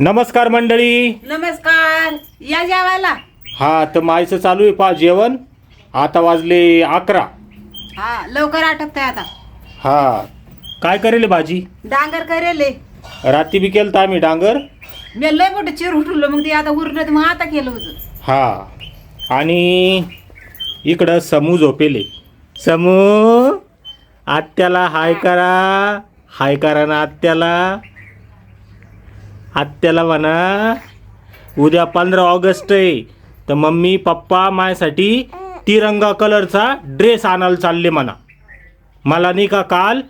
नमस्कार मंडळी. नमस्कार. या जेवायला? हा तर मायचं चालू आहे पा जेवण. आता वाजले अकरा. हा लवकर आटपताय आता. हा. काय करेल भाजी? डांगर करेले. रात्री बी केलं आम्ही डांगर. मी लय मोठं चिर उठवलं मग ते आता उरलं तर मग आता केलं होतं. हा. आणि इकडं समू झोपेले. समू आत्याला हाय करा. हाय करा ना आत्याला. आत्याला म्हणा उद्या पंधरा ऑगस्ट आहे तर मम्मी पप्पा माझ्यासाठी तिरंगा कलरचा ड्रेस आणायला चालले म्हणा. मला नाही का काल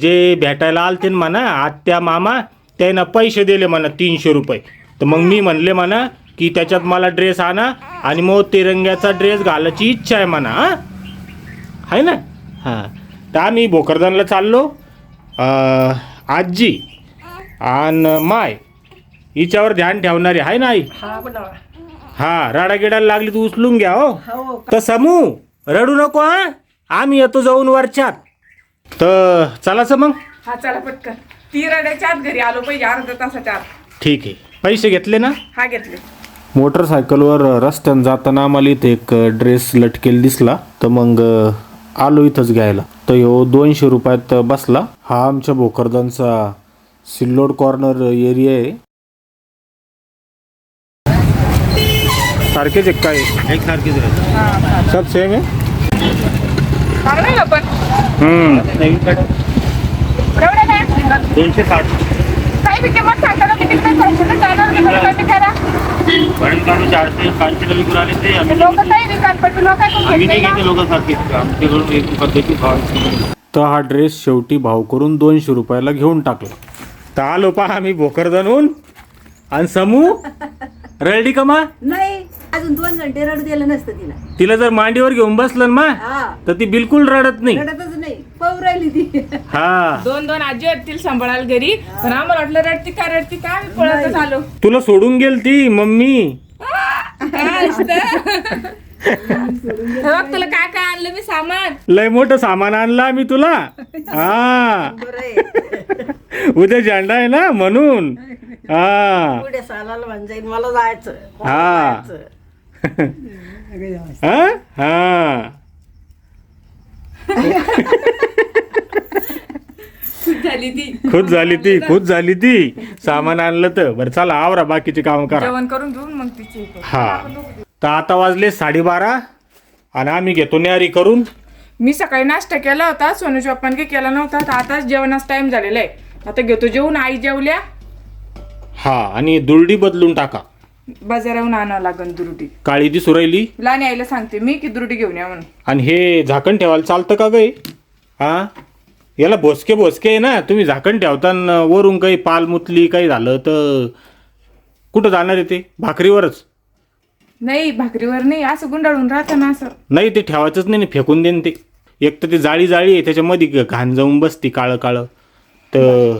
जे भेटायला आलते ना म्हणा आत्या मामा त्यानं पैसे दिले म्हणा तीनशे रुपये. तर मग मी म्हणले म्हणा की त्याच्यात मला ड्रेस आणा आणि मग तिरंग्याचा ड्रेस घालायची इच्छा आहे म्हणा हां? आहे ना? हां. तर आम्ही भोकरदनला चाललो. आजी आणि माय हिच्यावर ध्यान ठेवणारी आहे ना आई हा राडागिडाला लागली तू उचलून घ्या हो. तर समू रडू नको हा. आम्ही येतो जाऊन वरच्यात. तर चलाच मग. हा चला पटकन. ती रडायच्या आत घरी आलो पाहिजे अर्धा तासाच्या आत. ठीक आहे. पैसे घेतले ना? हा घेतले. मोटरसायकलवर रस्त्यानं जाताना आम्हाला इथे एक ड्रेस लटकेल दिसला तर मग अ, आलो इथंच घ्यायला. तर ह्यो दोनशे रुपयात बसला. हा आमच्या भोकरदनचा सिल्लोड कॉर्नर एरिया आहे. सारखेच एक काय? एक सारखेच सब सेम आहे? चांगलं आहे पण? हम्म. एवढं नाही दोनशे साठ. काही किंमत किती चारशे पाचशे आले ते आम्ही नाही लोक आमच्याकडून एक पद्धती तर हा ड्रेस शेवटी भाव करून दोनशे रुपयाला घेऊन टाकला. तर आलो पहा आम्ही भोकरदनहून आणि समू रळडी कमा नाही अजून दोन घंटे रडू दिलं नसतं तिला. तिला जर मांडीवर घेऊन बसलं ना मा हा. तर ती बिलकुल रडत नाही. रडतच नाही. पाहू राहिली ती. हा. दोन दोन आजी असतील सांभाळायला घरी. पण आम्हाला वाटलं रडती का रडती का? आम्ही पळतच आलो. तुला सोडून गेल ती मम्मी. काय? हे बघ तुला काय काय आणलं मी सामान? लय मोठं सामान आणलं आम्ही तुला. हा. बरं आहे. उद्या झेंडा आहे ना म्हणून. हा. पुढे सालाला म्हण जाईल मला जायचं. हा? हा. हा झाली ती. खुश झाली ती खुश झाली ती. सामान आणलं तर. बरं चला आवरा बाकीचे काम करा. जेवण करून घेऊन मग तिची हा. तर आता वाजले साडेबारा आणि आम्ही घेतो न्यारी करून. मी सकाळी नाश्ता केला होता सोनूच्या पप्पाने काही केला नव्हता तर आता जेवणाचा टाइम झालेला आहे. आता घेतो जेवून आई जेवल्या? हा आणि दुरडी बदलून टाका. बाजाराहून आणावं लागन दुरुटी काळी दिसू राहिली. लहान आईला सांगते मी की दुरुटी घेऊन या म्हणून. आणि हे झाकण ठेवायला चालतं का गे हा? याला भोसके भोसके आहे ना? तुम्ही झाकण ठेवताना वरून काही पाल मुतली काही झालं तर कुठं जाणार आहे ते? भाकरीवरच? नाही भाकरीवर नाही. असं गुंडाळून राहतं ना असं. नाही ते ठेवायचंच नाही ना, फेकून देईन ते. एक तर ते जाळी जाळी आहे त्याच्यामध्ये घाण जाऊन बसती काळं काळं तर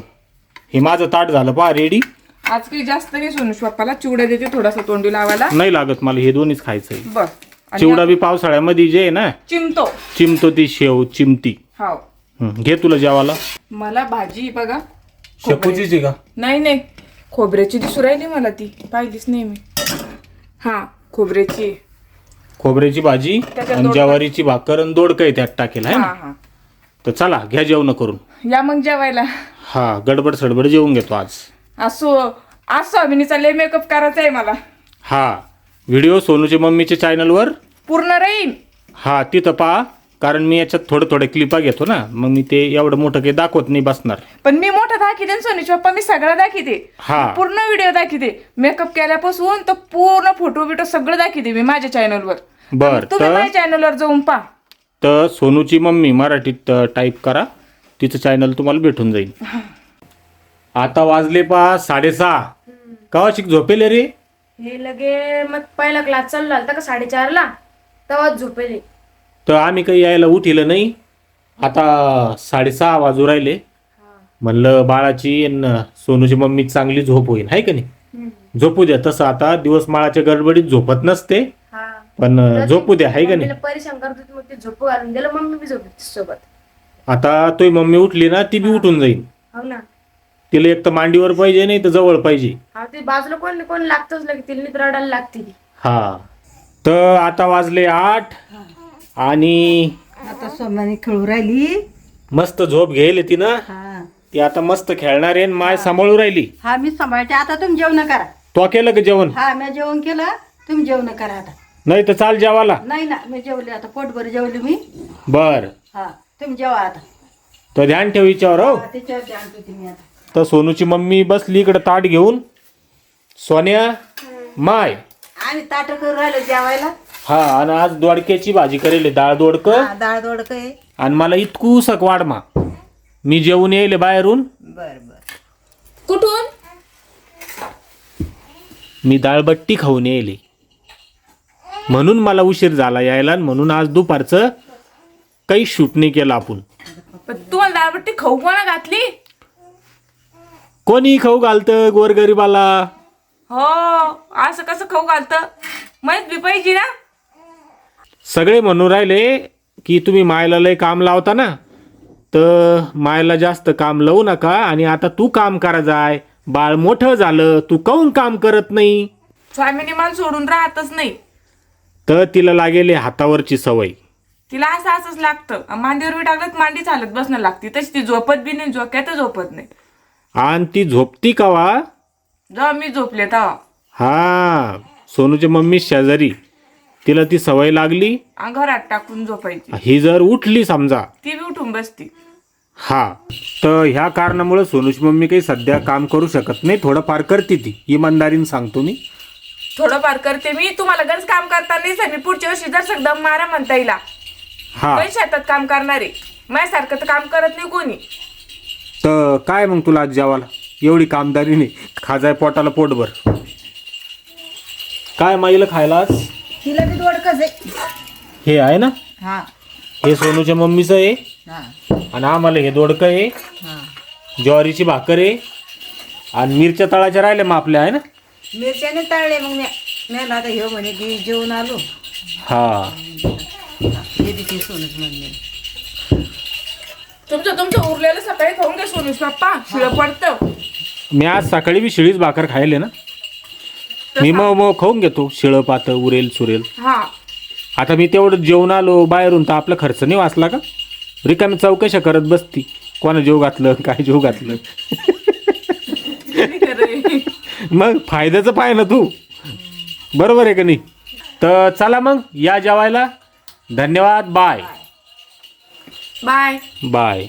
हे माझं ताट झालं पहा रेडी आज काही जास्त नाही सोनूश पप्पाला चिवडा देते थोडासा तोंडी लावायला. नाही लागत मला हे दोन्हीच खायचं आहे बर. आणि चिवडा बी पावसाळ्यामध्ये जे आहे ना चिमतो चिमतो ती शेव चिमती हं, घे तुला जेवाला मला भाजी बघा. शेपूचीच का? नाही नाही. खोबऱ्याची दिसू राहिली मला ती. पाहिलीच नाही मी. हा खोबऱ्याची. खोबऱ्याची भाजी त्याच्यात आणि दोडका. ज्वारीची भाकर आणि दोडका आहे त्यात टाकेल आहे हा ना? हा. तर चला घ्या जेवण करून. या मग जेवायला. हा गडबड सडबड जेवून घेतो आज. असो आज स्वामिनीचा लय मेकअप करायचा आहे मला. हा व्हिडिओ सोनूच्या मम्मीच्या चॅनलवर पूर्ण राहील हा तिथं पहा कारण मी याच्यात थोडं थोडं क्लिपा घेतो ना मग मी ते एवढं मोठं काही दाखवत नाही बसणार. पण मी मोठं दाखवते आणि सोनीचे पप्पा मी सगळं दाखवते. हा. पूर्ण व्हिडिओ दाखवते. मेकअप केल्यापासून तर पूर्ण फोटो बिटो सगळं दाखवते मी माझ्या चॅनलवर बर तुम्ही तर? माझ्या चॅनलवर जाऊन पहा. तर सोनूची मम्मी मराठीत टाईप करा. तिचं चॅनल तुम्हाला भेटून जाईल. आता वाजले पा साडेसहा. कवा शिक झोपेले रे? हे लगे मग पहिला क्लास चालू झाला का साडेचारला? तेव्हाच झोपेले. तर आम्ही काही यायला उठिलं नाही. आता साडेसहा वाजू राहिले. म्हणलं बाळाची सोनूची मम्मी चांगली झोप होईल आहे का नाही? झोपू द्या. तसं आता दिवस माळाच्या गडबडीत झोपत नसते. पण झोपू द्या आहे का नाही? मम्मीला परेशान करत होती मग ते झोपू घालून दिलं मम्मी बी झोपली सोबत. आता तोही मम्मी उठली ना ती बी उठून जाईल हो ना. तिला एक तर मांडीवर पाहिजे नाही तर जवळ पाहिजे. हा ते बाजूला कोण कोण लागतच लगे तिला नीट रडायला लागते ती. हा. तर आता वाजले आठ आणि आता सोमाने खेळू राहिली. मस्त झोप घेईल तिनं. हा. ती आता मस्त खेळणार आहे आणि माय सांभाळू राहिली. हा मी सांभाळते. आता तुम्ही जेवण करा. तो केलं का जेवण? हा मी जेवण केलं. तुम्ही जेवण करा आता. नाही तर चाल जेवाला नाही ना मी जेवले आता पोटभर जेवले मी. बर. हा तुम्ही जेवा आता. तर ध्यान ठेव हिच्यावर हो. हा, त्याच्यावर ध्यान ठेवते मी आता. तर सोनूची मम्मी बसली इकडे ताट घेऊन. सोन्या माय. आम्ही ताट करून राहिलो जेवायला. हा आणि आज दोडक्याची भाजी करेल डाळ दोडक. हा डाळ दोडक आहे. आणि मला इतकूसक वाढमा. मी जेवून येईल बाहेरून. बर बर. कुठून? मी डाळबट्टी खाऊन येईल. म्हणून मला उशीर झाला यायला म्हणून आज दुपारचं काही शूट नाही केलं आपण. पण तुम्हाला दाळबट्टी खाऊ कोणा घातली? कोणी खाऊ घालतं गोरगरीबाला. हो असं कसं खाऊ घालतं? माहीत बी पाहिजे ना. सगळे म्हणून राहिले की तुम्ही मायला लय काम लावता ना तर मायला जास्त काम लावू नका आणि आता तू काम करा जाय. बाळ मोठं झालं तू काऊन काम करत नाही? स्वामीने मला सोडून राहतच नाही. तर तिला लागेल हे हातावरची सवय. तिला असं असंच लागतं. मांडीवर बी टाकलं तर मांडी चालत बसणं लागते. तशी ती झोपत बी नाही झोक्यात झोपत नाही. आणि ती झोपती कवा? जेव्हा मी झोपले तेव्हा. हा सोनूच्या मम्मी शेजारी. तिला ती सवय लागली. आणि घरात टाकून झोपायची. ही जर उठली समजा. ती बी उठून बसती. हा तर ह्या कारणामुळे सोनूची मम्मी काही सध्या काम करू शकत नाही. थोडंफार करते ती. इमानदारीने सांगतो मी. थोडंफार करते. मी तुम्हाला गरज काम करता नाही सांग मी पुढच्या वर्षी जर दम मारा म्हणता येईल हा. पण शेतात काम करणारे? माझ्यासारखं तर काम करत नाही कोणी. तर काय मग तुला आज जेवायला? एवढी कामदारी नाही. खाजाय पोटाला पोटभर. काय माईला खायला आज? तिला बी दोडकच आहे. हे आहे ना? हा. हे सोनूच्या मम्मीचं आहे. हा. आणि आम्हाला हे दोडकं आहे. हा. ज्वारीची भाकर आहे. आणि मिरच्या तळाच्या राहिल्या मग आपल्या आहे ना? मिरच्याने तळले मग मी मी आता हे म्हणे की जेवण आलो. हा. हे सोनच तुमचं तुमचं उरलेलं सकाळी खाऊन घ्या सोनूस पप्पा शिळ पडतं. मी आज सकाळी बी शिळीच भाकर खायले ना. मी मग मग खाऊन घेतो. शिळं पातं उरेल सुरेल. हा. आता मी तेवढं जेवण आलो बाहेरून तर आपला खर्च नाही वाचला का? रिकामी चौकशा करत बसती. कोणा जेव घातलं काय जेव घातलं. मग फायद्याचं पाय ना तू. बरोबर आहे का नाही? तर चला मग या जेवायला. धन्यवाद बाय. बाय. बाय.